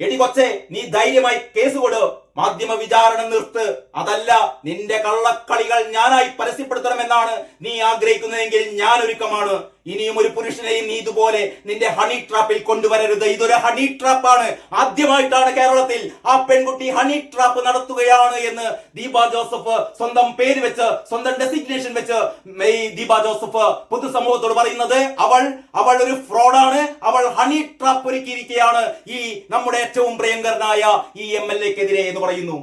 എടി കൊച്ചെ നീ ധൈര്യമായി കേസ് കൊടു. മാധ്യമ വിചാരണ നിർത്ത്. അതല്ല നിന്റെ കള്ളക്കളികൾ ഞാനായി പരസ്യപ്പെടുത്തണമെന്നാണ് നീ ആഗ്രഹിക്കുന്നതെങ്കിൽ ഞാൻ ഒരുക്കമാണ് ഇനിയും ഒരു പുരുഷനെയും നീ ഇതുപോലെ നിന്റെ ഹണി ട്രാപ്പിൽ കൊണ്ടുവരരുത്. ഇതൊരു ഹണി ട്രാപ്പാണ് ആദ്യമായിട്ടാണ് കേരളത്തിൽ ആ പെൺകുട്ടി ഹണി ട്രാപ്പ് നടത്തുകയാണ് എന്ന് ദീപ ജോസഫ് സ്വന്തം പേര് വെച്ച് സ്വന്തം ഡെസിഗ്നേഷൻ വെച്ച് മെയ് ദീപ ജോസഫ് പൊതുസമൂഹത്തോട് പറയുന്നത് അവൾ അവൾ ഒരു ഫ്രോഡാണ് അവൾ ഹണി ട്രാപ്പ് ഒരുക്കിയിരിക്കുകയാണ്. ഈ നമ്മുടെ ഏറ്റവും പ്രിയങ്കരനായ ഈ എം എൽ എക്കെതിരെ എന്ന് പറയുന്നു.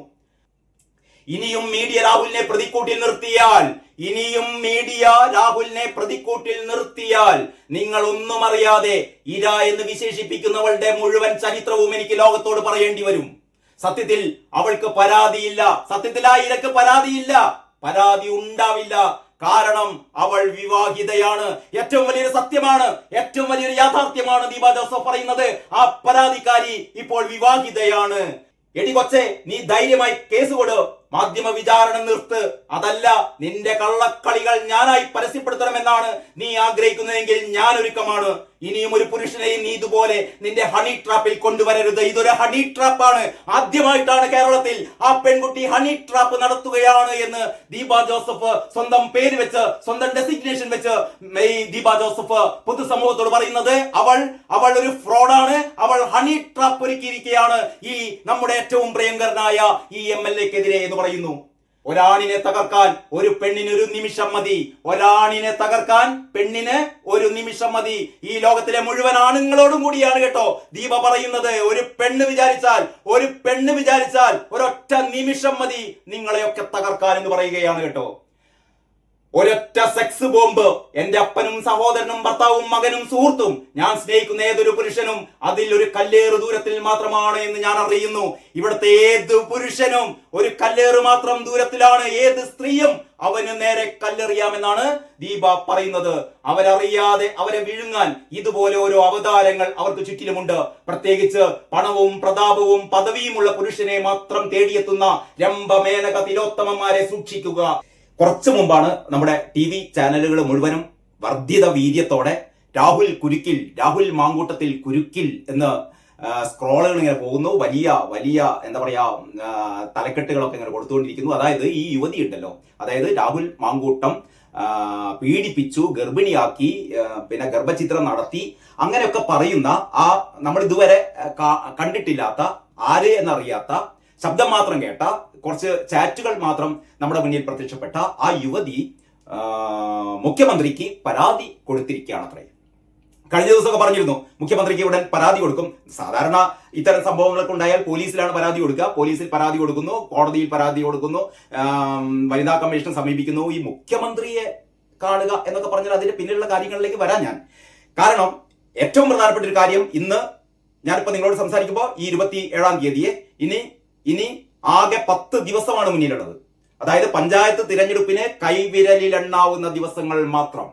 ഇനിയും മീഡിയ രാഹുലിനെ പ്രതിക്കൂട്ടിൽ നിർത്തിയാൽ ഇനിയും മീഡിയ രാഹുലിനെ പ്രതിക്കൂട്ടിൽ നിർത്തിയാൽ നിങ്ങൾ ഒന്നും അറിയാതെ ഇര എന്ന് വിശേഷിപ്പിക്കുന്നവളുടെ മുഴുവൻ ചരിത്രവും എനിക്ക് ലോകത്തോട് പറയേണ്ടി വരും. സത്യത്തിൽ അവൾക്ക് പരാതിയില്ല. സത്യത്തിൽ ആ ഇരക്ക് പരാതിയില്ല. പരാതി ഉണ്ടാവില്ല. കാരണം അവൾ വിവാഹിതയാണ്. ഏറ്റവും വലിയൊരു സത്യമാണ് ഏറ്റവും വലിയൊരു യാഥാർത്ഥ്യമാണ് ദീപ ജോസഫ് പറയുന്നത്. ആ പരാതിക്കാരി ഇപ്പോൾ വിവാഹിതയാണ്. എടി കൊച്ചെ നീ ധൈര്യമായി കേസ് കൊടു. മാധ്യമ വിചാരണ നിർത്ത്. അതല്ല നിന്റെ കള്ളക്കളികൾ ഞാനായി പരസ്യപ്പെടുത്തണമെന്നാണ് നീ ആഗ്രഹിക്കുന്നതെങ്കിൽ ഞാൻ ഒരുക്കമാണ് ഇനിയും ഒരു പുരുഷനെയും നീ ഇതുപോലെ നിന്റെ ഹണി ട്രാപ്പിൽ കൊണ്ടുവരരുത്. ഇതൊരു ഹണി ട്രാപ്പാണ് ആദ്യമായിട്ടാണ് കേരളത്തിൽ ആ പെൺകുട്ടി ഹണി ട്രാപ്പ് നടത്തുകയാണ് എന്ന് ദീപ ജോസഫ് സ്വന്തം പേര് വെച്ച് സ്വന്തം ഡെസിഗ്നേഷൻ വെച്ച് മെയ് ദീപ ജോസഫ് പൊതുസമൂഹത്തോട് പറയുന്നത് അവൾ അവൾ ഒരു ഫ്രോഡാണ് അവൾ ഹണി ട്രാപ്പ് ഒരുക്കിയിരിക്കുകയാണ്. ഈ നമ്മുടെ ഏറ്റവും പ്രിയങ്കരനായ ഈ എം എൽ എക്കെതിരെ എന്ന് പറയുന്നു. ഒരാണിനെ തകർക്കാൻ ഒരു പെണ്ണിന് ഒരു നിമിഷം മതി. ഒരാണിനെ തകർക്കാൻ പെണ്ണിന് ഒരു നിമിഷം മതി. ഈ ലോകത്തിലെ മുഴുവൻ ആണുങ്ങളോടും കൂടിയാണ് കേട്ടോ ദീപ പറയുന്നത്. ഒരു പെണ്ണ് വിചാരിച്ചാൽ ഒരു പെണ്ണ് വിചാരിച്ചാൽ ഒരൊറ്റ നിമിഷം മതി നിങ്ങളെയൊക്കെ തകർക്കാൻ എന്ന് പറയുകയാണ് കേട്ടോ. ഒരൊറ്റ സെക്സ് ബോംബ്. എന്റെ അപ്പനും സഹോദരനും ഭർത്താവും മകനും സുഹൃത്തും. ഞാൻ സ്നേഹിക്കുന്ന ഏതൊരു പുരുഷനും അതിൽ ഒരു കല്ലേറ് ദൂരത്തിൽ മാത്രമാണ് എന്ന് ഞാൻ അറിയുന്നു. ഇവിടുത്തെ ഏത് പുരുഷനും ഒരു കല്ലേറ് മാത്രം ദൂരത്തിലാണ്. ഏത് സ്ത്രീയും അവന് നേരെ കല്ലെറിയാമെന്നാണ് ദീപ പറയുന്നത്. അവരറിയാതെ അവരെ വിഴുങ്ങാൻ ഇതുപോലെ ഓരോ അവതാരങ്ങൾ അവർക്ക് ചുറ്റിലുമുണ്ട്. പ്രത്യേകിച്ച് പണവും പ്രതാപവും പദവിയുമുള്ള പുരുഷനെ മാത്രം തേടിയെത്തുന്ന രംഭമേനക തിലോത്തമന്മാരെ സൂക്ഷിക്കുക. കുറച്ചു മുമ്പാണ് നമ്മുടെ ടി വി ചാനലുകൾ മുഴുവനും വർദ്ധിത വീര്യത്തോടെ രാഹുൽ കുരുക്കിൽ രാഹുൽ മാങ്കൂട്ടത്തിൽ കുരുക്കിൽ എന്ന് സ്ക്രോളുകൾ ഇങ്ങനെ പോകുന്നു. വലിയ വലിയ എന്താ പറയാ തലക്കെട്ടുകളൊക്കെ ഇങ്ങനെ കൊടുത്തുകൊണ്ടിരിക്കുന്നു. അതായത് ഈ യുവതി ഉണ്ടല്ലോ. അതായത് രാഹുൽ മാങ്കൂട്ടം പീഡിപ്പിച്ചു ഗർഭിണിയാക്കി പിന്നെ ഗർഭചിത്രം നടത്തി. അങ്ങനെയൊക്കെ പറയുന്ന ആ നമ്മൾ ഇതുവരെ കണ്ടിട്ടില്ലാത്ത ആര് എന്നറിയാത്ത ശബ്ദം മാത്രം കേട്ട കുറച്ച് ചാറ്റുകൾ മാത്രം നമ്മുടെ മുന്നിൽ പ്രത്യക്ഷപ്പെട്ട ആ യുവതി മുഖ്യമന്ത്രിക്ക് പരാതി കൊടുത്തിരിക്കുകയാണ് അത്രേ. കഴിഞ്ഞ ദിവസമൊക്കെ പറഞ്ഞിരുന്നു മുഖ്യമന്ത്രിക്ക് ഉടൻ പരാതി കൊടുക്കും. സാധാരണ ഇത്തരം സംഭവങ്ങളൊക്കെ ഉണ്ടായാൽ പോലീസിലാണ് പരാതി കൊടുക്കുക. പോലീസിൽ പരാതി കൊടുക്കുന്നു കോടതിയിൽ പരാതി കൊടുക്കുന്നു വനിതാ കമ്മീഷൻ സമീപിക്കുന്നു. ഈ മുഖ്യമന്ത്രിയെ കാണുക എന്നൊക്കെ പറഞ്ഞാൽ അതിന്റെ പിന്നിലുള്ള കാര്യങ്ങളിലേക്ക് വരാൻ ഞാൻ. കാരണം ഏറ്റവും പ്രധാനപ്പെട്ട ഒരു കാര്യം ഇന്ന് ഞാനിപ്പോ നിങ്ങളോട് സംസാരിക്കുമ്പോൾ ഈ ഇരുപത്തി ഏഴാം തീയതിയെ ഇനി ഇനി ആകെ പത്ത് ദിവസമാണ് മുന്നിലുള്ളത്. അതായത് പഞ്ചായത്ത് തിരഞ്ഞെടുപ്പിന് കൈവിരലിലെണ്ണാവുന്ന ദിവസങ്ങൾ മാത്രം.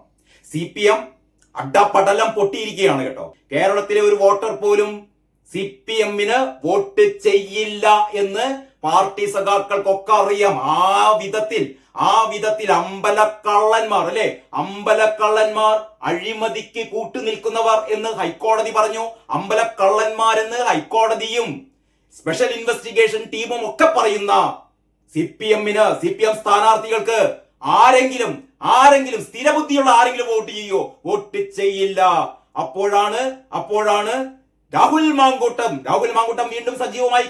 സി പി എം അഡപടലം പൊട്ടിയിരിക്കുകയാണ് കേട്ടോ. കേരളത്തിലെ ഒരു വോട്ടർ പോലും സി പി എമ്മിന് വോട്ട് ചെയ്യില്ല എന്ന് പാർട്ടി സഖാക്കൾക്കൊക്കെ അറിയാം. ആ വിധത്തിൽ ആ വിധത്തിൽ അമ്പലക്കള്ളന്മാർ അല്ലെ? അമ്പലക്കള്ളന്മാർ അഴിമതിക്ക് കൂട്ടുനിൽക്കുന്നവർ എന്ന് ഹൈക്കോടതി പറഞ്ഞു. അമ്പലക്കള്ളന്മാരെന്ന് ഹൈക്കോടതിയും സ്പെഷ്യൽ ഇൻവെസ്റ്റിഗേഷൻ ടീമും ഒക്കെ പറയുന്ന സി പി എമ്മിന് സി പി എം സ്ഥാനാർത്ഥികൾക്ക് ആരെങ്കിലും ആരെങ്കിലും സ്ഥിരബുദ്ധിയുള്ള ആരെങ്കിലും വോട്ട് ചെയ്യോ? വോട്ട് ചെയ്യില്ല. അപ്പോഴാണ് അപ്പോഴാണ് രാഹുൽ മാങ്കൂട്ടം രാഹുൽ മാങ്കൂട്ടം വീണ്ടും സജീവമായി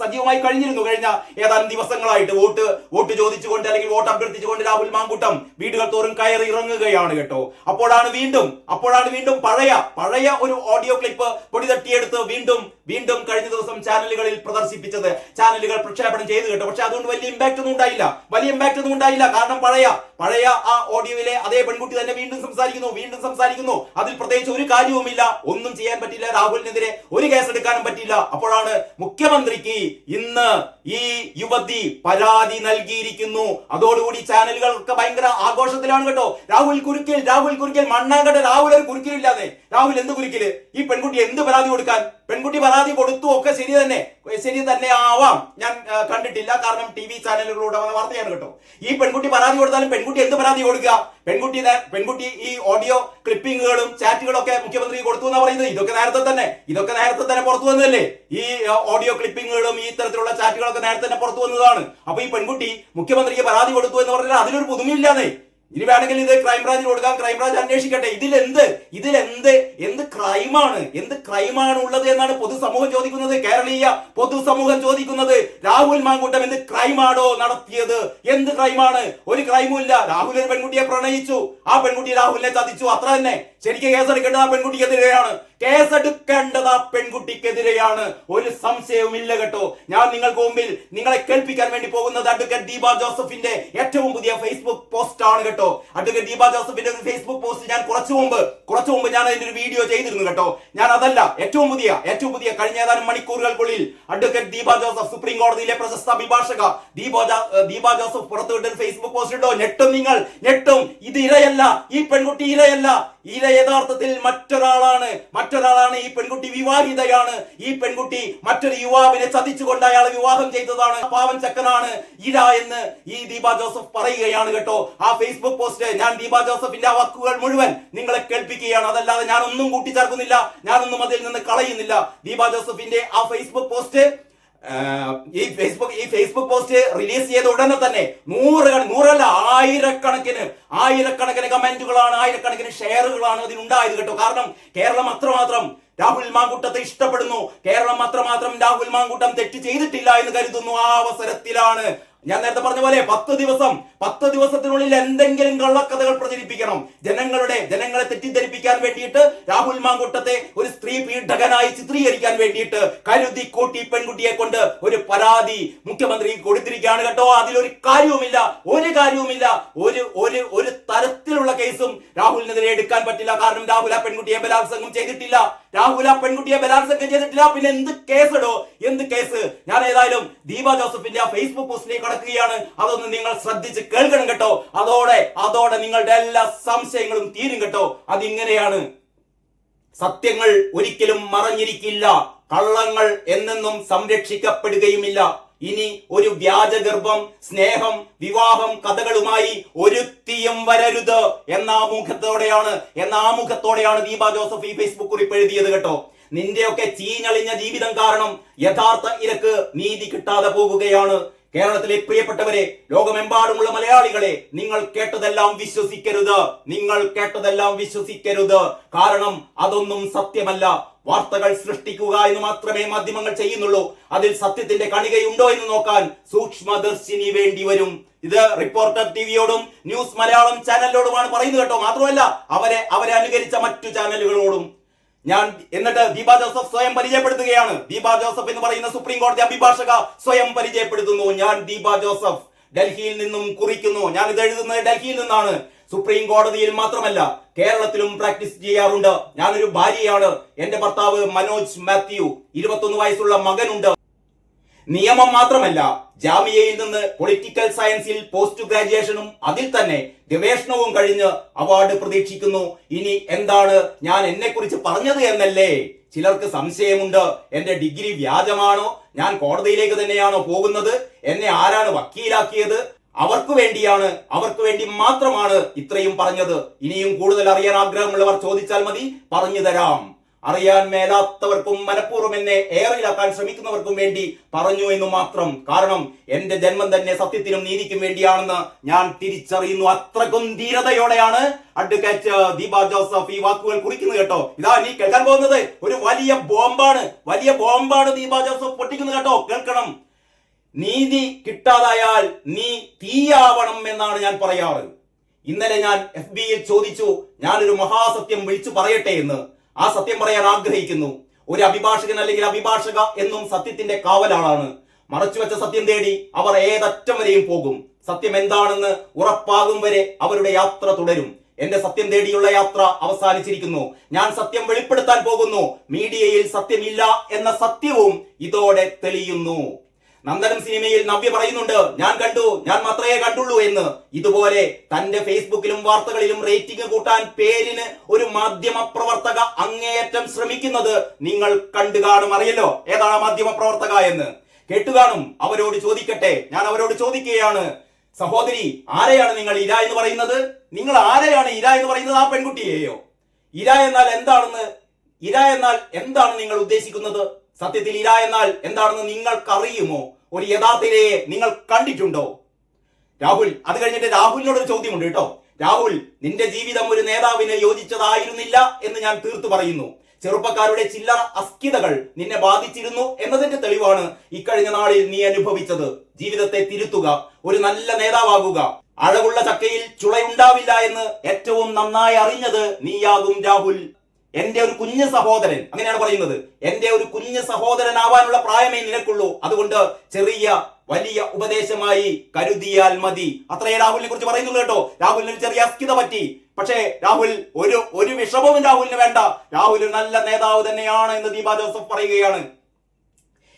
സജീവമായി കഴിഞ്ഞിരുന്നു. കഴിഞ്ഞ ഏതാനും ദിവസങ്ങളായിട്ട് വോട്ട് വോട്ട് ചോദിച്ചുകൊണ്ട് അല്ലെങ്കിൽ വോട്ട് അഭ്യർത്ഥിച്ചുകൊണ്ട് രാഹുൽ മാങ്കൂട്ടം വീടുകൾ തോറും കയറി ഇറങ്ങുകയാണ് കേട്ടോ. അപ്പോഴാണ് വീണ്ടും അപ്പോഴാണ് വീണ്ടും പഴയ പഴയ ഒരു ഓഡിയോ ക്ലിപ്പ് പൊടി തട്ടിയെടുത്ത് വീണ്ടും വീണ്ടും കഴിഞ്ഞ ദിവസം ചാനലുകളിൽ പ്രദർശിപ്പിച്ചത് ചാനലുകൾ പ്രക്ഷേപണം ചെയ്തു കേട്ടോ. പക്ഷെ അതുകൊണ്ട് വലിയ ഇമ്പാക്ട് ഒന്നും ഉണ്ടായില്ല. വലിയ ഇമ്പാക്ട് ഒന്നും ഉണ്ടായില്ല. കാരണം പഴയ പഴയ ആ ഓഡിയോയിലെ അതേ പെൺകുട്ടി തന്നെ വീണ്ടും സംസാരിക്കുന്നു വീണ്ടും സംസാരിക്കുന്നു. അതിൽ പ്രത്യേകിച്ച് ഒരു കാര്യവുമില്ല. ഒന്നും ചെയ്യാൻ പറ്റില്ല രാഹുലിനെതിരെ ഒരു കേസ് എടുക്കാനും പറ്റില്ല അപ്പോഴാണ് മുഖ്യമന്ത്രിക്ക് ഇന്ന് ഈ യുവതി പരാതി നൽകിയിരിക്കുന്നു. അതോടുകൂടി ചാനലുകൾക്ക് ഭയങ്കര ആഘോഷത്തിലാണ് കേട്ടോ. രാഹുൽ കുരുക്കിൽ രാഹുൽ കുരുക്കിൽ മണ്ണാങ്കട്ട രാഹുൽ ഒരു കുരുക്കിലില്ലാതെ. രാഹുൽ എന്ത് കുരുക്കിൽ? ഈ പെൺകുട്ടി എന്ത് പരാതി കൊടുക്കാൻ? പെൺകുട്ടി പരാതി കൊടുത്തു ഒക്കെ ശരി തന്നെ. ശരി തന്നെ ആവാം. ഞാൻ കണ്ടിട്ടില്ല. കാരണം ടി വി ചാനലുകളിലൂടെ വന്ന വാർത്തയാണ് കേട്ടോ. ഈ പെൺകുട്ടി പരാതി കൊടുത്താലും പെൺകുട്ടി എന്ത് പരാതി കൊടുക്കുക? പെൺകുട്ടി പെൺകുട്ടി ഈ ഓഡിയോ ക്ലിപ്പിങ്ങുകളും ചാറ്റുകളും ഒക്കെ മുഖ്യമന്ത്രി കൊടുത്തു എന്നാ പറയുന്നത്. ഇതൊക്കെ നേരത്തെ തന്നെ ഇതൊക്കെ നേരത്തെ തന്നെ പുറത്തു വന്നതല്ലേ? ഈ ഓഡിയോ ക്ലിപ്പിങ്ങുകളും ഈ തരത്തിലുള്ള ചാറ്റുകളൊക്കെ നേരത്തെ തന്നെ പുറത്തു വന്നതാണ്. അപ്പൊ ഈ പെൺകുട്ടി മുഖ്യമന്ത്രിക്ക് പരാതി കൊടുത്തു എന്ന് പറഞ്ഞാൽ അതിലൊരു പുതുമയില്ലാന്നേ ഇനി വേണമെങ്കിൽ ഇത് ക്രൈംബ്രാഞ്ചിന് കൊടുക്കാം. ക്രൈംബ്രാഞ്ച് അന്വേഷിക്കട്ടെ. ഇതിലെന്ത്? ഇതിലെന്ത്? എന്ത് ക്രൈമാണ് എന്ത് ക്രൈമാണ് ഉള്ളത് എന്നാണ് പൊതുസമൂഹം ചോദിക്കുന്നത്. കേരളീയ പൊതുസമൂഹം ചോദിക്കുന്നത്. രാഹുൽ മാങ്കൂട്ടം എന്ത് ക്രൈമാണോ നടത്തിയത്? എന്ത് ക്രൈമാണ് ഒരു ക്രൈമും ഇല്ല. രാഹുൽ ഒരു പെൺകുട്ടിയെ പ്രണയിച്ചു. ആ പെൺകുട്ടി രാഹുലിനെ ചതിച്ചു. അത്ര തന്നെ. ശരിക്കും കേസെടുക്കേണ്ടത് ആ പെൺകുട്ടിക്കെതിരെയാണ്. കേസെടുക്കേണ്ടത് ആ പെൺകുട്ടിക്കെതിരെയാണ്. ഒരു സംശയവുമില്ല കേട്ടോ. ഞാൻ നിങ്ങൾക്ക് മുമ്പിൽ നിങ്ങളെ കേൾപ്പിക്കാൻ വേണ്ടി പോകുന്നത് അഡ്വക്കേറ്റ് ദീപ ജോസഫിന്റെ ഏറ്റവും പുതിയ ഫേസ്ബുക്ക് പോസ്റ്റ് ആണ് കേട്ടോ. അഡ്വക്കേറ്റ് ദീപ ജോസഫിന്റെ ഒരു ഫേസ്ബുക്ക് പോസ്റ്റ് ഞാൻ കുറച്ചു മുമ്പ് കുറച്ചു മുമ്പ് ഞാൻ അതിന്റെ ഒരു വീഡിയോ ചെയ്തിരുന്നു കേട്ടോ. ഞാൻ അതല്ല ഏറ്റവും പുതിയ ഏറ്റവും പുതിയ കഴിഞ്ഞ ഏതാനും മണിക്കൂറുകൾക്കുള്ളിൽ അഡ്വക്കേറ്റ് ദീപ ജോസഫ് സുപ്രീം കോടതിയിലെ പ്രശസ്ത അഭിഭാഷക ദീപ ദീപ ജോസഫ് പുറത്തുവിട്ട ഫേസ്ബുക്ക് പോസ്റ്റ് ഉണ്ടോ? ഞെട്ടും നിങ്ങൾ ഞെട്ടും. ഇത് ഇരയല്ല. ഈ പെൺകുട്ടി ഇരയല്ല. ഇര യഥാർത്ഥത്തിൽ മറ്റൊരാളാണ്. മറ്റൊരാളാണ് ഈ പെൺകുട്ടി വിവാഹിതയാണ്. ഈ പെൺകുട്ടി മറ്റൊരു യുവാവിനെ ചതിച്ചുകൊണ്ട് അയാൾ വിവാഹം ചെയ്തതാണ്. പാവൻ ചക്കനാണ് ഇര എന്ന് ഈ ദീപ ജോസഫ് പറയുകയാണ് കേട്ടോ. ആ ഫേസ്ബുക്ക് പോസ്റ്റ് ഞാൻ ദീപ ജോസഫിന്റെ ആ വാക്കുകൾ മുഴുവൻ നിങ്ങളെ കേൾപ്പിക്കുകയാണ്. അതല്ലാതെ ഞാൻ കൂട്ടിച്ചേർക്കുന്നില്ല. ഞാനൊന്നും അതിൽ നിന്ന് കളയുന്നില്ല. ദീപ ജോസഫിന്റെ ആ ഫേസ്ബുക്ക് പോസ്റ്റ് ഈ ഫേസ്ബുക്ക് ഈ ഫേസ്ബുക്ക് പോസ്റ്റ് റിലീസ് ചെയ്ത ഉടനെ തന്നെ നൂറ് നൂറല്ല ആയിരക്കണക്കിന് ആയിരക്കണക്കിന് കമന്റുകളാണ് ആയിരക്കണക്കിന് ഷെയറുകളാണ് അതിനുണ്ടായത് കേട്ടോ. കാരണം കേരളം അത്രമാത്രം രാഹുൽ മാങ്കൂട്ടത്തെ ഇഷ്ടപ്പെടുന്നു. കേരളം അത്രമാത്രം രാഹുൽ മാങ്കൂട്ടം തെറ്റ് ചെയ്തിട്ടില്ല എന്ന് കരുതുന്നു ആ അവസരത്തിലാണ് ഞാൻ നേരത്തെ പറഞ്ഞ പോലെ പത്ത് ദിവസം പത്ത് ദിവസത്തിനുള്ളിൽ എന്തെങ്കിലും കള്ളക്കഥകൾ പ്രചരിപ്പിക്കണം. ജനങ്ങളുടെ ജനങ്ങളെ തെറ്റിദ്ധരിപ്പിക്കാൻ വേണ്ടിയിട്ട് രാഹുൽ മാങ്കൂട്ടത്തെ ഒരു സ്ത്രീ പീഡകനായി ചിത്രീകരിക്കാൻ വേണ്ടിയിട്ട് കരുതി കൂട്ടി പെൺകുട്ടിയെ കൊണ്ട് ഒരു പരാതി മുഖ്യമന്ത്രി കൊടുത്തിരിക്കുകയാണ് കേട്ടോ. അതിലൊരു കാര്യവുമില്ല ഒരു കാര്യവുമില്ല. ഒരു ഒരു ഒരു തരത്തിലുള്ള കേസും രാഹുലിനെതിരെ എടുക്കാൻ പറ്റില്ല. കാരണം രാഹുൽ ആ പെൺകുട്ടിയെ ബലാത്സംഗം ചെയ്തിട്ടില്ല. രാഹുൽ ആ പെൺകുട്ടിയെ ബലാത്സംഗം ചെയ്തിട്ടില്ല. പിന്നെ എന്ത് കേസിടോ? എന്ത് കേസ്? ഞാൻ ഏതായാലും ദീപ ജോസഫിന്റെ ഫേസ്ബുക്ക് പോസ്റ്റിലേക്ക് കടക്കുകയാണ് അതൊന്ന് നിങ്ങൾ ശ്രദ്ധിച്ച് കേൾക്കണം കേട്ടോ. അതോടെ അതോടെ നിങ്ങളുടെ എല്ലാ സംശയങ്ങളും തീരും കേട്ടോ. അതിങ്ങനെയാണ്. സത്യങ്ങൾ ഒരിക്കലും മറഞ്ഞിരിക്കില്ല. കള്ളങ്ങൾ എന്നെന്നും സംരക്ഷിക്കപ്പെടുകയുമില്ല. ഇനി ഒരു വ്യാജഗർഭം സ്നേഹം വിവാഹം കഥകളുമായി ഒരുത്തിയും വരരുത് എന്ന ആമുഖത്തോടെയാണ് എന്ന ആമുഖത്തോടെയാണ് ദീപ ജോസഫ് ഈ ഫേസ്ബുക്ക് കുറിപ്പ് എഴുതിയത് കേട്ടോ. നിന്റെയൊക്കെ ചീഞ്ഞളിഞ്ഞ ജീവിതം കാരണം യഥാർത്ഥ ഇരക്ക് നീതി കിട്ടാതെ പോകുകയാണ്. കേരളത്തിലെ പ്രിയപ്പെട്ടവരെ ലോകമെമ്പാടുമുള്ള മലയാളികളെ നിങ്ങൾ കേട്ടതെല്ലാം വിശ്വസിക്കരുത്. നിങ്ങൾ കേട്ടതെല്ലാം വിശ്വസിക്കരുത്. കാരണം അതൊന്നും സത്യമല്ല. വാർത്തകൾ സൃഷ്ടിക്കുക എന്ന് മാത്രമേ മാധ്യമങ്ങൾ ചെയ്യുന്നുള്ളൂ. അതിൽ സത്യത്തിന്റെ കണികയുണ്ടോ എന്ന് നോക്കാൻ സൂക്ഷ്മദർശിനി വേണ്ടി വരും. ഇത് റിപ്പോർട്ടർ ടിവിയോടും ന്യൂസ് മലയാളം ചാനലിനോടുമാണ് പറയുന്നത് കേട്ടോ. മാത്രമല്ല അവരെ അവരെ അനുകരിച്ച മറ്റു ചാനലുകളോടും ഞാൻ എന്നിട്ട് ദീപാ ജോസഫ് സ്വയം പരിചയപ്പെടുത്തുകയാണ്. ദീപാ ജോസഫ് എന്ന് പറയുന്ന സുപ്രീം കോടതി അഭിഭാഷക സ്വയം പരിചയപ്പെടുത്തുന്നു. ഞാൻ ദീപാ ജോസഫ് ഡൽഹിയിൽ നിന്നും കുറിക്കുന്നു. ഞാൻ ഇത് എഴുതുന്നത് ഡൽഹിയിൽ നിന്നാണ്. സുപ്രീം കോടതിയിൽ മാത്രമല്ല കേരളത്തിലും പ്രാക്ടീസ് ചെയ്യാറുണ്ട്. ഞാനൊരു ഭാര്യയാണ്. എന്റെ ഭർത്താവ് മനോജ് മാത്യു. ഇരുപത്തൊന്ന് വയസ്സുള്ള മകനുണ്ട്. നിയമം മാത്രമല്ല ജാമിയയിൽ നിന്ന് പൊളിറ്റിക്കൽ സയൻസിൽ പോസ്റ്റ് ഗ്രാജുവേഷനും അതിൽ തന്നെ ഗവേഷണവും കഴിഞ്ഞ് അവാർഡ് പ്രതീക്ഷിക്കുന്നു. ഇനി എന്താണ് ഞാൻ എന്നെ കുറിച്ച് പറഞ്ഞത് എന്നല്ലേ? ചിലർക്ക് സംശയമുണ്ട്. എന്റെ ഡിഗ്രി വ്യാജമാണോ? ഞാൻ കോടതിയിലേക്ക് തന്നെയാണോ പോകുന്നത്? എന്നെ ആരാണ് വക്കീലാക്കിയത്? അവർക്ക് വേണ്ടിയാണ് അവർക്ക് വേണ്ടി മാത്രമാണ് ഇത്രയും പറഞ്ഞത്. ഇനിയും കൂടുതൽ അറിയാൻ ആഗ്രഹമുള്ളവർ ചോദിച്ചാൽ മതി പറഞ്ഞു തരാം. അറിയാൻ മേലാത്തവർക്കും മനഃപൂർവം എന്നെ ഏറിലാക്കാൻ ശ്രമിക്കുന്നവർക്കും വേണ്ടി പറഞ്ഞു എന്ന് മാത്രം. കാരണം എന്റെ ജന്മം തന്നെ സത്യത്തിനും നീതിക്കും വേണ്ടിയാണെന്ന് ഞാൻ തിരിച്ചറിയുന്നു. അത്രക്കും ധീരതയോടെയാണ് അഡ്വക്കേറ്റ് ദീപ ജോസഫ് ഈ വാക്കുകൾ കുറിക്കുന്നത് കേട്ടോ. ഇതാ നീ കേൾക്കാൻ പോകുന്നത് ഒരു വലിയ ബോംബാണ്. വലിയ ബോംബാണ് ദീപ ജോസഫ് പൊട്ടിക്കുന്നത് കേട്ടോ. കേൾക്കണം. നീതി കിട്ടാതായാൽ നീ തീയാവണം എന്നാണ് ഞാൻ പറയാറ്. ഇന്നലെ ഞാൻ എഫ് ബിയിൽ ചോദിച്ചു. ഞാനൊരു മഹാസത്യം വിളിച്ചു പറയട്ടെ എന്ന്. ആ സത്യം പറയാൻ ആഗ്രഹിക്കുന്നു. ഒരു അഭിഭാഷകൻ അല്ലെങ്കിൽ അഭിഭാഷക എന്നും സത്യത്തിന്റെ കാവലാളാണ്. മറച്ചുവെച്ച സത്യം തേടി അവർ ഏതറ്റം വരെയും പോകും. സത്യം എന്താണെന്ന് ഉറപ്പാകും വരെ അവരുടെ യാത്ര തുടരും. എന്റെ സത്യം തേടിയുള്ള യാത്ര അവസാനിച്ചിരിക്കുന്നു. ഞാൻ സത്യം വെളിപ്പെടുത്താൻ പോകുന്നു. മീഡിയയിൽ സത്യമില്ല എന്ന സത്യവും ഇതോടെ തെളിയുന്നു. നന്ദനം സിനിമയിൽ നവ്യ പറയുന്നുണ്ട് ഞാൻ കണ്ടു ഞാൻ മാത്രമേ കണ്ടുള്ളൂ എന്ന്. ഇതുപോലെ തന്റെ ഫേസ്ബുക്കിലും വാർത്തകളിലും റേറ്റിംഗ് കൂട്ടാൻ പേരിന് ഒരു മാധ്യമ പ്രവർത്തക അങ്ങേയറ്റം ശ്രമിക്കുന്നത് നിങ്ങൾ കണ്ടു കാണും അറിയല്ലോ. ഏതാണ് മാധ്യമ പ്രവർത്തക എന്ന്? കേട്ടുകാണും അവരോട് ചോദിക്കട്ടെ. ഞാൻ അവരോട് ചോദിക്കുകയാണ് സഹോദരി ആരെയാണ് നിങ്ങൾ ഇര എന്ന് പറയുന്നത്? നിങ്ങൾ ആരെയാണ് ഇര എന്ന് പറയുന്നത് ആ പെൺകുട്ടിയെയോ? ഇര എന്നാൽ എന്താണെന്ന് ഇര എന്നാൽ എന്താണ് നിങ്ങൾ ഉദ്ദേശിക്കുന്നത്? സത്യത്തിൽ ഇര എന്നാൽ എന്താണെന്ന് നിങ്ങൾക്കറിയുമോ? ഒരു യഥാർത്ഥ നിങ്ങൾ കണ്ടിട്ടുണ്ടോ? രാഹുൽ അത് കഴിഞ്ഞിട്ട് രാഹുലിനോട് ഒരു ചോദ്യമുണ്ട് കേട്ടോ. രാഹുൽ നിന്റെ ജീവിതം ഒരു നേതാവിന് യോജിച്ചതായിരുന്നില്ല എന്ന് ഞാൻ തീർത്തു പറയുന്നു. ചെറുപ്പക്കാരുടെ ചില്ലറ അസ്ഥിതകൾ നിന്നെ ബാധിച്ചിരുന്നു എന്നതിന്റെ തെളിവാണ് ഇക്കഴിഞ്ഞ നാളിൽ നീ അനുഭവിച്ചത്. ജീവിതത്തെ തിരുത്തുക ഒരു നല്ല നേതാവാകുക. അഴകുള്ള ചക്കയിൽ ചുളയുണ്ടാവില്ല എന്ന് ഏറ്റവും നന്നായി അറിഞ്ഞത് നീയാകും രാഹുൽ. എന്റെ ഒരു കുഞ്ഞു സഹോദരൻ അങ്ങനെയാണ് പറയുന്നത്. എന്റെ ഒരു കുഞ്ഞു സഹോദരനാവാനുള്ള പ്രായമേ നിനക്കുള്ളൂ. അതുകൊണ്ട് ചെറിയ വലിയ ഉപദേശമായി കരുതിയാൽ മതി. അത്രയേ രാഹുലിനെ കുറിച്ച് പറയുന്നുള്ളൂ കേട്ടോ. രാഹുലിന് ചെറിയ അസ്കിത പറ്റി. പക്ഷേ രാഹുൽ ഒരു ഒരു വിഷമവും രാഹുലിന് വേണ്ട. രാഹുൽ നല്ല നേതാവ് തന്നെയാണ് എന്ന് ദീപ ജോസഫ് പറയുകയാണ്.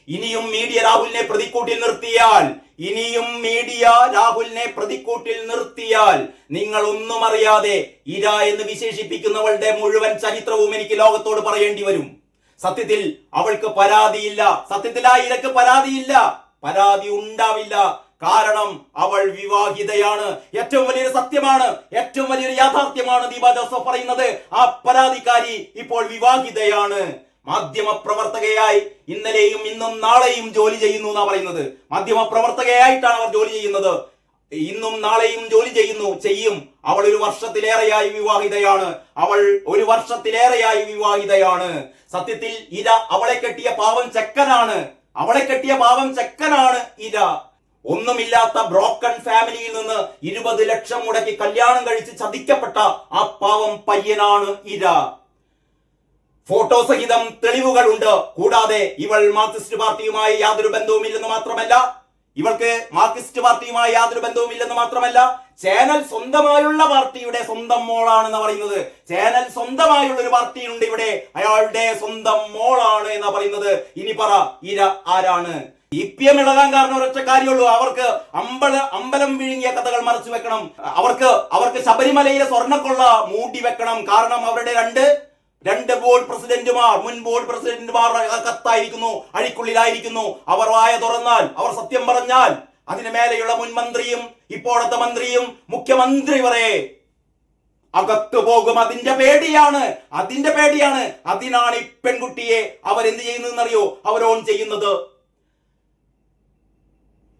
ഇനിയും മീഡിയ രാഹുലിനെ പ്രതിക്കൂട്ടിൽ നിർത്തിയാൽ ഇനിയും മീഡിയ രാഹുലിനെ പ്രതിക്കൂട്ടിൽ നിർത്തിയാൽ നിങ്ങൾ ഒന്നും അറിയാതെ ഇര എന്ന് വിശേഷിപ്പിക്കുന്നവളുടെ മുഴുവൻ ചരിത്രവും എനിക്ക് ലോകത്തോട് പറയേണ്ടി വരും. സത്യത്തിൽ അവൾക്ക് പരാതിയില്ല. സത്യത്തിൽ ആ ഇരക്ക് പരാതിയില്ല. പരാതി ഉണ്ടാവില്ല. കാരണം അവൾ വിവാഹിതയാണ്. ഏറ്റവും വലിയൊരു സത്യമാണ് ഏറ്റവും വലിയൊരു യാഥാർത്ഥ്യമാണ് ദീപ ജോസഫ് പറയുന്നത്. ആ പരാതിക്കാരി ഇപ്പോൾ വിവാഹിതയാണ്. മാധ്യമ പ്രവർത്തകയായി ഇന്നലെയും ഇന്നും നാളെയും ജോലി ചെയ്യുന്നു എന്നാ പറയുന്നത്. മാധ്യമ പ്രവർത്തകയായിട്ടാണ് അവർ ജോലി ചെയ്യുന്നത്. ഇന്നും നാളെയും ജോലി ചെയ്യുന്നു ചെയ്യും. അവൾ ഒരു വർഷത്തിലേറെയായി വിവാഹിതയാണ്. അവൾ ഒരു വർഷത്തിലേറെയായി വിവാഹിതയാണ്. സത്യത്തിൽ ഇര അവളെ കെട്ടിയ പാവം ചെക്കനാണ്. അവളെ കെട്ടിയ പാവം ചെക്കനാണ് ഇര. ഒന്നുമില്ലാത്ത ബ്രോക്കൺ ഫാമിലിയിൽ നിന്ന് ഇരുപത് ലക്ഷം മുടക്കി കല്യാണം കഴിച്ച് ചതിക്കപ്പെട്ട ആ പാവം പയ്യനാണ് ഇര. ഫോട്ടോ സഹിതം തെളിവുകളുണ്ട്. കൂടാതെ ഇവൾ മാർക്സിസ്റ്റ് പാർട്ടിയുമായി യാതൊരു ബന്ധവുമില്ലെന്ന് മാത്രമല്ല ഇവൾക്ക് മാർക്സിസ്റ്റ് പാർട്ടിയുമായി യാതൊരു ബന്ധവുമില്ലെന്ന് മാത്രമല്ല ചാനൽ സ്വന്തമായുള്ള പാർട്ടിയുടെ സ്വന്തം മോളാണെന്ന് പറയുന്നത്. ചാനൽ സ്വന്തമായുള്ള ഒരു പാർട്ടിയുണ്ട് ഇവിടെ. അയാളുടെ സ്വന്തം മോളാണ് എന്ന് പറയുന്നത്. ഇനി പറ ഇര ആരാണ്? ഇ പി എം ഇളകാൻ കാരണം ഒരൊറ്റ കാര്യമുള്ളൂ. അവർക്ക് അമ്പല അമ്പലം വിഴുങ്ങിയ കഥകൾ മറച്ചു വെക്കണം. അവർക്ക് അവർക്ക് ശബരിമലയിലെ സ്വർണക്കൊള്ള മൂടി വെക്കണം. കാരണം അവരുടെ രണ്ട് രണ്ട് ബോർഡ് പ്രസിഡന്റുമാർ മുൻ ബോർഡ് പ്രസിഡന്റുമാർ കത്തായിരിക്കുന്നു അഴിക്കുള്ളിലായിരിക്കുന്നു. അവർ വായ തുറന്നാൽ അവർ സത്യം പറഞ്ഞാൽ അതിന് മേലെയുള്ള മുൻ മന്ത്രിയും ഇപ്പോഴത്തെ മന്ത്രിയും മുഖ്യമന്ത്രി വരെ അകത്തു പോകും. അതിന്റെ പേടിയാണ് അതിന്റെ പേടിയാണ്. അതിനാണ് ഈ പെൺകുട്ടിയെ അവരെന്ത് ചെയ്യുന്നതെന്നറിയോ? അവരോൺ ചെയ്യുന്നത്.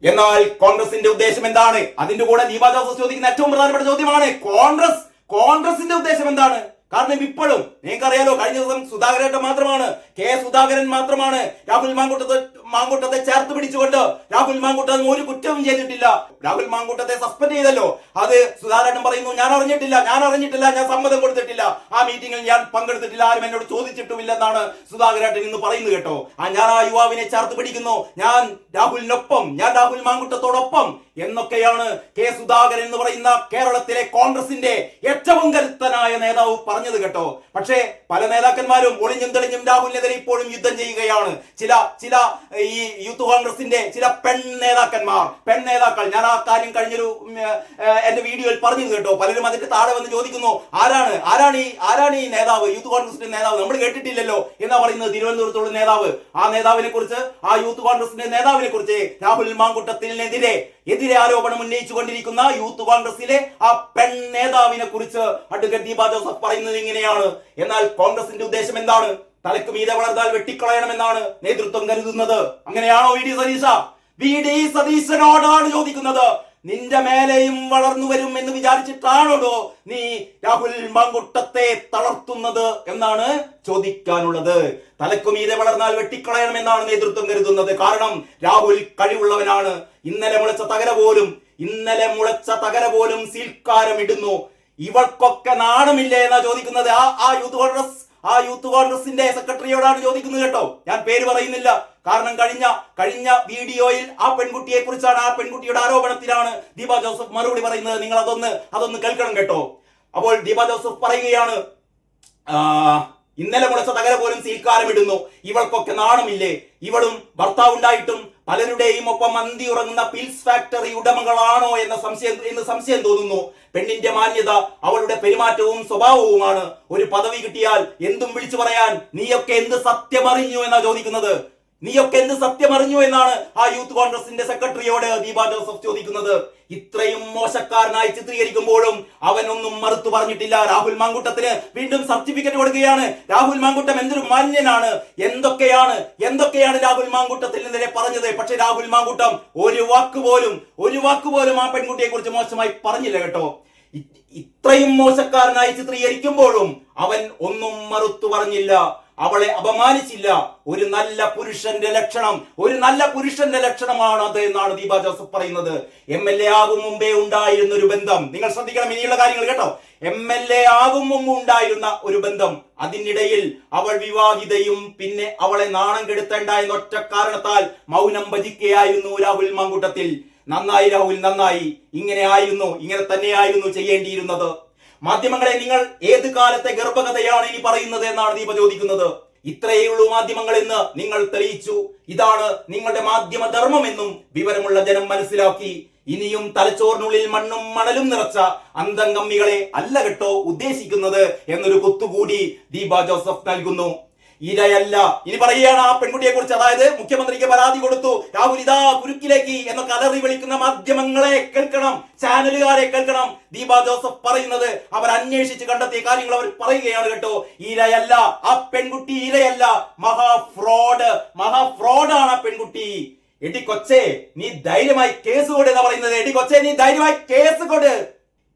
എന്നാൽ കോൺഗ്രസിന്റെ ഉദ്ദേശം എന്താണ്? അതിന്റെ കൂടെ ദീപാ ചോദിക്കുന്ന ഏറ്റവും പ്രധാനപ്പെട്ട ചോദ്യമാണ് കോൺഗ്രസ്. കോൺഗ്രസിന്റെ ഉദ്ദേശം എന്താണ്? കാരണം ഇപ്പോഴും നിങ്ങൾക്കറിയാലോ കഴിഞ്ഞ ദിവസം സുധാകരേട്ടൻ മാത്രമാണ് കെ സുധാകരൻ മാത്രമാണ് രാഹുൽ മാങ്കൂട്ടത്തെ മാങ്കൂട്ടത്തെ ചേർത്ത് പിടിച്ചുകൊണ്ട് രാഹുൽ മാങ്കൂട്ടം ഒരു കുറ്റവും ചെയ്തിട്ടില്ല. രാഹുൽ മാങ്കൂട്ടത്തെ സസ്പെൻഡ് ചെയ്തല്ലോ. അത് സുധാകരൻ പറയുന്നു ഞാൻ അറിഞ്ഞിട്ടില്ല ഞാൻ അറിഞ്ഞിട്ടില്ല ഞാൻ സമ്മതം കൊടുത്തിട്ടില്ല. ആ മീറ്റിംഗിൽ ഞാൻ പങ്കെടുത്തിട്ടില്ല ആരും എന്നോട് ചോദിച്ചിട്ടുമില്ലെന്നാണ് സുധാകരേട്ടൻ ഇന്ന് പറയുന്നത് കേട്ടോ. ആ ഞാൻ ആ യുവാവിനെ ചേർത്ത് പിടിക്കുന്നു. ഞാൻ രാഹുലിനൊപ്പം ഞാൻ രാഹുൽ മാങ്കുട്ടത്തോടൊപ്പം. എന്നൊക്കെയാണ് കെ സുധാകരൻ എന്ന് പറയുന്ന കേരളത്തിലെ കോൺഗ്രസിന്റെ ഏറ്റവും കരുത്തനായ നേതാവ് പറഞ്ഞത് കേട്ടോ. പക്ഷേ പല നേതാക്കന്മാരും ഒളിഞ്ഞും തെളിഞ്ഞും രാഹുലിനെതിരെ ഇപ്പോഴും യുദ്ധം ചെയ്യുകയാണ്. ചില ചില ഈ യൂത്ത് കോൺഗ്രസിന്റെ ചില പെൺ നേതാക്കന്മാർ. പെൺ നേതാക്കൾ. ഞാൻ ആ കാര്യം കഴിഞ്ഞൊരു എന്റെ വീഡിയോയിൽ പറഞ്ഞു കേട്ടോ. പലരും അതിന്റെ താഴെ വന്ന് ചോദിക്കുന്നു ആരാണ്? ആരാണ് ഈ ആരാണ് ഈ നേതാവ്? യൂത്ത് കോൺഗ്രസിന്റെ നേതാവ്? നമ്മൾ കേട്ടിട്ടില്ലല്ലോ. എന്നാ പറയുന്നത് തിരുവനന്തപുരത്തുള്ള നേതാവ്? ആ നേതാവിനെ കുറിച്ച് ആ യൂത്ത് കോൺഗ്രസിന്റെ നേതാവിനെ കുറിച്ച് രാഹുൽ മാങ്കുട്ടത്തിനെതിരെ എതിരെ ആരോപണം ഉന്നയിച്ചുകൊണ്ടിരിക്കുന്ന യൂത്ത് കോൺഗ്രസിലെ ആ പെൺ നേതാവിനെ കുറിച്ച് അഡ്വക്കേറ്റ് ദീപ ജോസഫ് പറയുന്നത് ഇങ്ങനെയാണ്. എന്നാൽ കോൺഗ്രസിന്റെ ഉദ്ദേശം എന്താണ്? തലക്ക് മീതെ വളർന്നാൽ വെട്ടിക്കളയണമെന്നാണ് നേതൃത്വം കരുതുന്നത്. അങ്ങനെയാണോ വി ഡി സതീശ? വി ഡി സതീശനോടാണ് ചോദിക്കുന്നത്. നിന്റെ മേലെയും വളർന്നു വരും എന്ന് വിചാരിച്ചിട്ടാണോടോ നീ രാഹുൽ മങ്കുട്ടത്തെ തളർത്തുന്നത് എന്നാണ് ചോദിക്കാനുള്ളത്. തലക്കുമീതെ വളർന്നാൽ വെട്ടിക്കളയണം എന്നാണ് നേതൃത്വം കരുതുന്നത്. കാരണം രാഹുൽ കഴിവുള്ളവനാണ്. ഇന്നലെ മുളച്ച തകര പോലും ഇന്നലെ മുളച്ച തകര പോലും സീൽക്കാരം ഇടുന്നു ഇവർക്കൊക്കെ നാണമില്ലേ എന്നാ ചോദിക്കുന്നത് ആ ആ കോൺഗ്രസ് ആ യൂത്ത് കോൺഗ്രസിന്റെ സെക്രട്ടറിയോടാണ് ചോദിക്കുന്നത് കേട്ടോ. ഞാൻ പേര് പറയുന്നില്ല. കാരണം കഴിഞ്ഞ കഴിഞ്ഞ വീഡിയോയിൽ ആ പെൺകുട്ടിയെ കുറിച്ചാണ് ആ പെൺകുട്ടിയുടെ ആരോപണത്തിലാണ് ദീപ ജോസഫ് മറുപടി പറയുന്നത്. നിങ്ങൾ അതൊന്ന് അതൊന്ന് കേൾക്കണം കേട്ടോ. അപ്പോൾ ദീപ ജോസഫ് പറയുകയാണ് ഇന്നലെ മുളച്ച തകര പോലും സീൽക്കാരം ഇടുന്നു. ഇവൾക്കൊക്കെ നാണമില്ലേ? ഇവളും ഭർത്താവുണ്ടായിട്ടും പലരുടെയും ഒപ്പം മന്തി ഉറങ്ങുന്ന പിൽസ് ഫാക്ടറി ഉടമകളാണോ എന്ന സംശയം എന്ന് സംശയം തോന്നുന്നു. പെണ്ണിന്റെ മാന്യത അവളുടെ പെരുമാറ്റവും സ്വഭാവവുമാണ്. ഒരു പദവി കിട്ടിയാൽ എന്തും വിളിച്ചു പറയാൻ നീയൊക്കെ എന്ത് സത്യമറിഞ്ഞു എന്നാ ചോദിക്കുന്നത്? നീയൊക്കെ എന്ത് സത്യമറിഞ്ഞു എന്നാണ് ആ യൂത്ത് കോൺഗ്രസിന്റെ സെക്രട്ടറിയോട് ദീപ ജോസഫ് ചോദിക്കുന്നത്. ഇത്രയും മോശക്കാരനായി ചിത്രീകരിക്കുമ്പോഴും അവനൊന്നും മറുത്തു പറഞ്ഞിട്ടില്ല. രാഹുൽ മാങ്കുട്ടത്തിന് വീണ്ടും സർട്ടിഫിക്കറ്റ് കൊടുക്കുകയാണ്. രാഹുൽ മാങ്കുട്ടം എന്തൊരു മാന്യനാണ്. എന്തൊക്കെയാണ്? എന്തൊക്കെയാണ് രാഹുൽ മാങ്കൂട്ടത്തിനെതിരെ പറഞ്ഞത്? പക്ഷെ രാഹുൽ മാങ്കുട്ടം ഒരു വാക്ക് പോലും ഒരു വാക്ക് പോലും ആ പെൺകുട്ടിയെ കുറിച്ച് മോശമായി പറഞ്ഞില്ല കേട്ടോ. ഇത്രയും മോശക്കാരനായി ചിത്രീകരിക്കുമ്പോഴും അവൻ ഒന്നും മറുത്തു പറഞ്ഞില്ല. അവളെ അപമാനിച്ചില്ല. ഒരു നല്ല പുരുഷന്റെ ലക്ഷണം ഒരു നല്ല പുരുഷന്റെ ലക്ഷണമാണ് അത് എന്നാണ് ദീപ ജോസഫ് പറയുന്നത്. എം എൽ എ ആകും മുമ്പേ ഉണ്ടായിരുന്ന ഒരു ബന്ധം. നിങ്ങൾ ശ്രദ്ധിക്കണം ഇനിയുള്ള കാര്യങ്ങൾ കേട്ടോ. എം എൽ എ ആകും മുമ്പ് ഉണ്ടായിരുന്ന ഒരു ബന്ധം. അതിനിടയിൽ അവൾ വിവാഹിതയും പിന്നെ അവളെ നാണം കെടുത്തേണ്ട എന്ന ഒറ്റ കാരണത്താൽ മൗനം ഭജിക്കുകയായിരുന്നു രാഹുൽ മാങ്കൂട്ടത്തിൽ. നന്നായി രാഹുൽ നന്നായി. ഇങ്ങനെ ആയിരുന്നു ഇങ്ങനെ തന്നെയായിരുന്നു ചെയ്യേണ്ടിയിരുന്നത്. മാധ്യമങ്ങളെ നിങ്ങൾ ഏത് കാലത്തെ ഗർഭകഥയാണ് ഇനി പറയുന്നത് എന്നാണ് ദീപ ചോദിക്കുന്നത്? ഇത്രയേ ഉള്ളൂ മാധ്യമങ്ങൾ എന്ന് നിങ്ങൾ തെളിയിച്ചു. ഇതാണ് നിങ്ങളുടെ മാധ്യമ ധർമ്മമെന്നും വിവരമുള്ള ജനം മനസ്സിലാക്കി. ഇനിയും തലച്ചോറിനുള്ളിൽ മണ്ണും മണലും നിറച്ച അന്തംഗമ്മികളെ അല്ല കേട്ടോ ഉദ്ദേശിക്കുന്നത് എന്നൊരു കുത്തുകൂടി ദീപ ജോസഫ് നൽകുന്നു. ഇരയല്ല. ഇനി പറയുകയാണ് ആ പെൺകുട്ടിയെ കുറിച്ച് അതായത് മുഖ്യമന്ത്രിക്ക് പരാതി കൊടുത്തു. രാഹുൽ ഇതാ കുരുക്കിലേക്ക് എന്നൊക്കെ അലറി വിളിക്കുന്ന മാധ്യമങ്ങളെ കേൾക്കണം. ചാനലുകാരെ കേൾക്കണം. ദീപ ജോസഫ് പറയുന്നത് അവർ അന്വേഷിച്ച് കണ്ടെത്തിയ കാര്യങ്ങൾ അവർ പറയുകയാണ് കേട്ടോ. ഇരയല്ല. ആ പെൺകുട്ടി ഇരയല്ല. മഹാ ഫ്രോഡ്. മഹാ ഫ്രോഡാണ് ആ പെൺകുട്ടി. എടി കൊച്ചേ നീ ധൈര്യമായി കേസ് കൊടു എന്നാ പറയുന്നത്. എടി കൊച്ചേ നീ ധൈര്യമായി കേസ് കൊടു.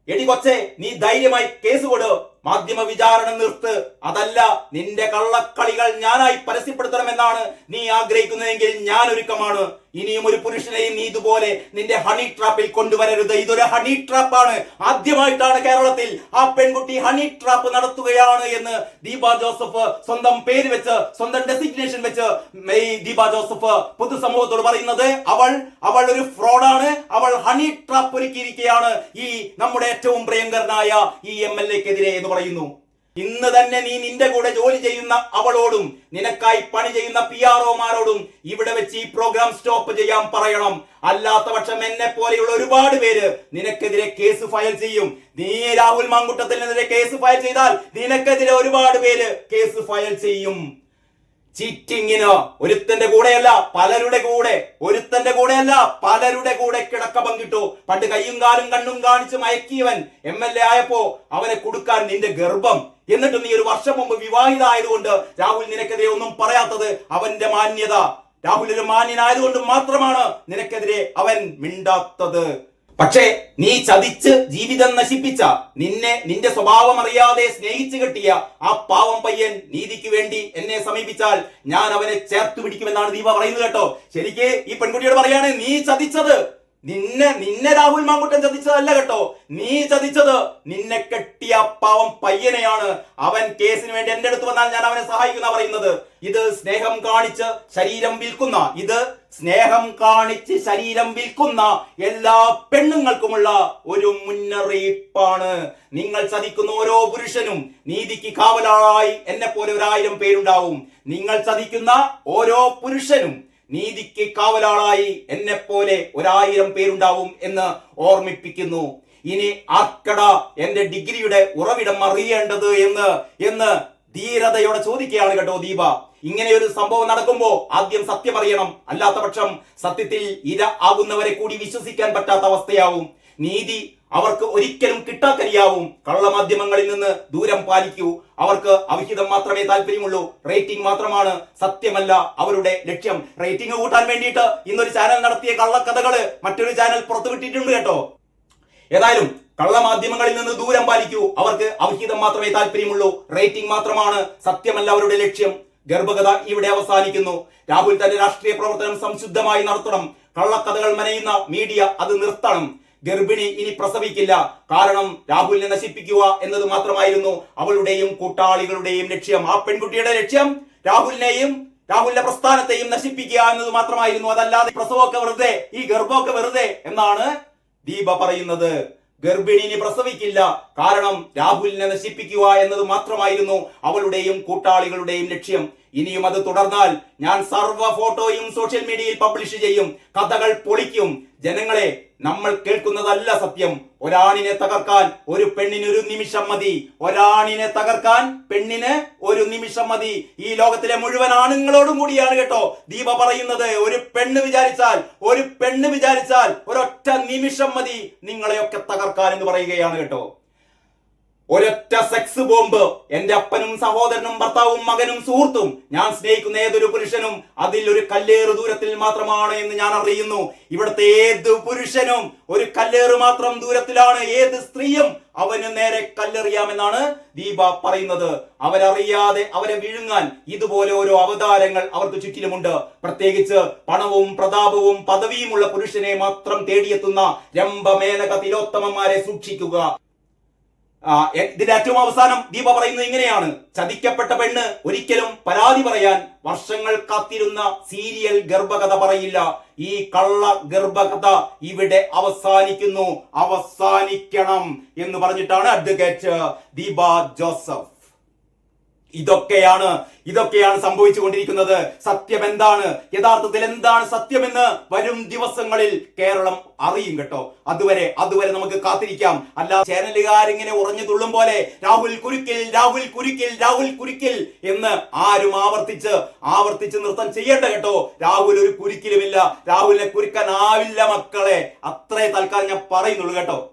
എടി കൊച്ചേ നീ ധൈര്യമായി കേസ് കൊട്. മാധ്യമ വിചാരണ നിർത്ത്. അതല്ല നിന്റെ കള്ളക്കളികൾ ഞാനായി പരസ്യപ്പെടുത്തണമെന്നാണ് നീ ആഗ്രഹിക്കുന്നതെങ്കിൽ ഞാൻ ഒരുക്കമാണ് ഇനിയും ഒരു പുരുഷനെയും നീ ഇതുപോലെ നിന്റെ ഹണി ട്രാപ്പിൽ കൊണ്ടുവരരുത്. ഇതൊരു ഹണി ട്രാപ്പാണ് ആദ്യമായിട്ടാണ് കേരളത്തിൽ ആ പെൺകുട്ടി ഹണി ട്രാപ്പ് നടത്തുകയാണ് എന്ന് ദീപ ജോസഫ് സ്വന്തം പേര് വെച്ച് സ്വന്തം ഡെസിഗ്നേഷൻ വെച്ച് മെയ് ദീപ ജോസഫ് പൊതുസമൂഹത്തോട് പറയുന്നത് അവൾ അവൾ ഒരു ഫ്രോഡാണ് അവൾ ഹണി ട്രാപ്പ് ഒരുക്കിയിരിക്കുകയാണ് ഈ നമ്മുടെ ഏറ്റവും പ്രിയങ്കരനായ ഈ എം എൽ എക്കെതിരെ എന്ന് പറയുന്നു. ഇന്ന് തന്നെ നീ നിന്റെ കൂടെ ജോലി ചെയ്യുന്ന അവളോടും നിനക്കായി പണി ചെയ്യുന്ന പി ആർ ഒമാരോടും ഇവിടെ വെച്ച് ഈ പ്രോഗ്രാം സ്റ്റോപ്പ് ചെയ്യാൻ പറയണം. അല്ലാത്ത പക്ഷം എന്നെ പോലെയുള്ള ഒരുപാട് പേര് നിനക്കെതിരെ കേസ് ഫയൽ ചെയ്യും. നീ രാഹുൽ മാങ്കുട്ടത്തിനെതിരെ കേസ് ഫയൽ ചെയ്താൽ നിനക്കെതിരെ ഒരുപാട് പേര് കേസ് ഫയൽ ചെയ്യും. ചീറ്റിങ്ങിന് ഒരുത്തന്റെ കൂടെയല്ല പലരുടെ കൂടെ ഒരുത്തന്റെ കൂടെയല്ല പലരുടെ കൂടെ കിടക്ക പങ്കിട്ടു. പണ്ട് കയ്യും കാലും കണ്ണും കാണിച്ച് മയക്കിയവൻ എം എൽ എ ആയപ്പോ അവനെ കൊടുക്കാൻ നിന്റെ ഗർഭം. എന്നിട്ട് നീ ഒരു വർഷം മുമ്പ് വിവാഹിതമായതുകൊണ്ട് രാഹുൽ നിനക്കെതിരെ ഒന്നും പറയാത്തത് അവന്റെ മാന്യത. രാഹുൽ ഒരു മാന്യനായതുകൊണ്ട് മാത്രമാണ് നിനക്കെതിരെ അവൻ മിണ്ടാത്തത്. പക്ഷേ നീ ചതിച്ച് ജീവിതം നശിപ്പിച്ച നിന്നെ നിന്റെ സ്വഭാവം അറിയാതെ സ്നേഹിച്ചു കെട്ടിയ ആ പാവം പയ്യൻ നീതിക്ക് വേണ്ടി എന്നെ സമീപിച്ചാൽ ഞാൻ അവനെ ചേർത്ത് പിടിക്കുമെന്നാണ് ദീപ പറയുന്നത് കേട്ടോ. ശരിക്ക് ഈ പെൺകുട്ടിയോട് പറയാണ് നീ ചതിച്ചത് നിന്നെ നിന്നെ രാഹുൽ മാങ്കുട്ടൻ ചതിച്ചതല്ല കേട്ടോ. നീ ചതിച്ചത് നിന്നെ കെട്ടിയ പാവം പയ്യനെയാണ്. അവൻ കേസിന് വേണ്ടി എന്റെ അടുത്ത് വന്നാൽ ഞാൻ അവനെ സഹായിക്കുന്ന പറയുന്നത്. ഇത് സ്നേഹം കാണിച്ച് ശരീരം വിൽക്കുന്ന ഇത് സ്നേഹം കാണിച്ച് ശരീരം വിൽക്കുന്ന എല്ലാ പെണ്ണുങ്ങൾക്കുമുള്ള ഒരു മുന്നറിയിപ്പാണ്. നിങ്ങൾ ചതിക്കുന്ന ഓരോ പുരുഷനും നീതിക്ക് കാവലാളായി എന്നെ പോലെ ഒരായിരം പേരുണ്ടാവും. നിങ്ങൾ ചതിക്കുന്ന ഓരോ പുരുഷനും നീതിക്ക് കാവലാളായി എന്നെ പോലെ ഒരായിരം പേരുണ്ടാവും എന്ന് ഓർമ്മിപ്പിക്കുന്നു. ഇനി ആർക്കട എന്റെ ഡിഗ്രിയുടെ ഉറവിടം അറിയേണ്ടത് എന്ന് എന്ന് ധീരതയോടെ ചോദിക്കുകയാണ് കേട്ടോ ദീപ. ഇങ്ങനെ ഒരു സംഭവം നടക്കുമ്പോ ആദ്യം സത്യം അറിയണം. അല്ലാത്ത പക്ഷം സത്യത്തിൽ ഇര ആകുന്നവരെ കൂടി വിശ്വസിക്കാൻ പറ്റാത്ത അവസ്ഥയാവും. നീതി അവർക്ക് ഒരിക്കലും കിട്ടാക്കരിയാവും കള്ളമാധ്യമങ്ങളിൽ നിന്ന് ദൂരം പാലിക്കൂ. അവർക്ക് അവിഹിതം മാത്രമേ താല്പര്യമുള്ളൂ. റേറ്റിംഗ് മാത്രമാണ് സത്യമല്ല അവരുടെ ലക്ഷ്യം. റേറ്റിംഗ് കൂട്ടാൻ വേണ്ടിയിട്ട് ഇന്നൊരു ചാനൽ നടത്തിയ കള്ളക്കഥകൾ മറ്റൊരു ചാനൽ പുറത്തുവിട്ടിട്ടുണ്ട് കേട്ടോ. ഏതായാലും കള്ളമാധ്യമങ്ങളിൽ നിന്ന് ദൂരം പാലിക്കൂ. അവർക്ക് അവിഹിതം മാത്രമേ താല്പര്യമുള്ളൂ. റേറ്റിംഗ് മാത്രമാണ് സത്യമല്ല അവരുടെ ലക്ഷ്യം. ഗർഭകഥ ഇവിടെ അവസാനിക്കുന്നു. രാഹുൽ തന്റെ രാഷ്ട്രീയ പ്രവർത്തനം സംശുദ്ധമായി നടത്തണം. കള്ളക്കഥകൾ മനയുന്ന മീഡിയ അത് നിർത്തണം. ഗർഭിണി ഇനി പ്രസവിക്കില്ല. കാരണം രാഹുലിനെ നശിപ്പിക്കുക എന്നത് മാത്രമായിരുന്നു അവളുടെയും കൂട്ടാളികളുടെയും ലക്ഷ്യം. ആ പെൺകുട്ടിയുടെ ലക്ഷ്യം രാഹുലിനെയും രാഹുലിന്റെ പ്രസ്ഥാനത്തെയും നശിപ്പിക്കുക എന്നത് മാത്രമായിരുന്നു. അതല്ലാതെ പ്രസവമൊക്കെ വെറുതെ ഈ ഗർഭമൊക്കെ വെറുതെ എന്നാണ് ദീപ പറയുന്നത്. ഗർഭിണി ഇനി പ്രസവിക്കില്ല. കാരണം രാഹുലിനെ നശിപ്പിക്കുക എന്നത് മാത്രമായിരുന്നു അവളുടെയും കൂട്ടാളികളുടെയും ലക്ഷ്യം. ഇനിയും അത് തുടർന്നാൽ ഞാൻ സർവ ഫോട്ടോയും സോഷ്യൽ മീഡിയയിൽ പബ്ലിഷ് ചെയ്യും. കഥകൾ പൊളിക്കും. ജനങ്ങളെ നമ്മൾ കേൾക്കുന്നതല്ല സത്യം. ഒരാണിനെ തകർക്കാൻ ഒരു പെണ്ണിന് ഒരു നിമിഷം മതി. ഒരാണിനെ തകർക്കാൻ പെണ്ണിന് ഒരു നിമിഷം മതി. ഈ ലോകത്തിലെ മുഴുവൻ ആണുങ്ങളോടും കൂടിയാണ് കേട്ടോ ദീപ പറയുന്നത്. ഒരു പെണ്ണ് വിചാരിച്ചാൽ ഒരു പെണ്ണ് വിചാരിച്ചാൽ ഒരൊറ്റ നിമിഷം മതി നിങ്ങളെയൊക്കെ തകർക്കാൻ എന്ന് പറയുകയാണ് കേട്ടോ. ഒരൊറ്റ സെക്സ് ബോംബ്. എന്റെ അപ്പനും സഹോദരനും ഭർത്താവും മകനും സുഹൃത്തും. ഞാൻ സ്നേഹിക്കുന്ന ഏതൊരു പുരുഷനും അതിൽ ഒരു കല്ലേറ് ദൂരത്തിൽ മാത്രമാണ് എന്ന് ഞാൻ അറിയുന്നു. ഇവിടുത്തെ ഏത് പുരുഷനും ഒരു കല്ലേറ് മാത്രം ദൂരത്തിലാണ്. ഏത് സ്ത്രീയും അവന് നേരെ കല്ലെറിയാമെന്നാണ് ദീപ പറയുന്നത്. അവരറിയാതെ അവരെ വിഴുങ്ങാൻ ഇതുപോലെ ഓരോ അവതാരങ്ങൾ അവർക്ക് ചുറ്റിലുമുണ്ട്. പ്രത്യേകിച്ച് പണവും പ്രതാപവും പദവിയുമുള്ള പുരുഷനെ മാത്രം തേടിയെത്തുന്ന രംഭമേനക തിലോത്തമന്മാരെ സൂക്ഷിക്കുക. ഇതിന്റെ ഏറ്റവും അവസാനം ദീപ പറയുന്നത് ഇങ്ങനെയാണ്. ചതിക്കപ്പെട്ട പെണ്ണ് ഒരിക്കലും പരാതി പറയാൻ വർഷങ്ങൾ കാത്തിരുന്ന സീരിയൽ ഗർഭകഥ പറയില്ല. ഈ കള്ള ഗർഭകഥ ഇവിടെ അവസാനിക്കുന്നു. അവസാനിക്കണം എന്ന് പറഞ്ഞിട്ടാണ് അഡ്വക്കേറ്റ് ദീപ ജോസഫ്. ഇതൊക്കെയാണ് ഇതൊക്കെയാണ് സംഭവിച്ചുകൊണ്ടിരിക്കുന്നത്. സത്യം എന്താണ്? യഥാർത്ഥത്തിൽ എന്താണ് സത്യമെന്ന് വരും ദിവസങ്ങളിൽ കേരളം അറിയും കേട്ടോ. അതുവരെ അതുവരെ നമുക്ക് കാത്തിരിക്കാം. അല്ല ചാനലുകാരിങ്ങനെ ഉറഞ്ഞു തുള്ളും പോലെ രാഹുൽ കുരുക്കിൽ രാഹുൽ കുരുക്കിൽ രാഹുൽ കുരുക്കിൽ എന്ന് ആരും ആവർത്തിച്ച് ആവർത്തിച്ച് നൃത്തം ചെയ്യേണ്ട കേട്ടോ. രാഹുൽ ഒരു കുരുക്കിലുമില്ല. രാഹുലിനെ കുരുക്കാൻ ആവില്ല മക്കളെ. അത്രേ തൽക്കാലം ഞാൻ പറയുന്നുള്ളൂ കേട്ടോ.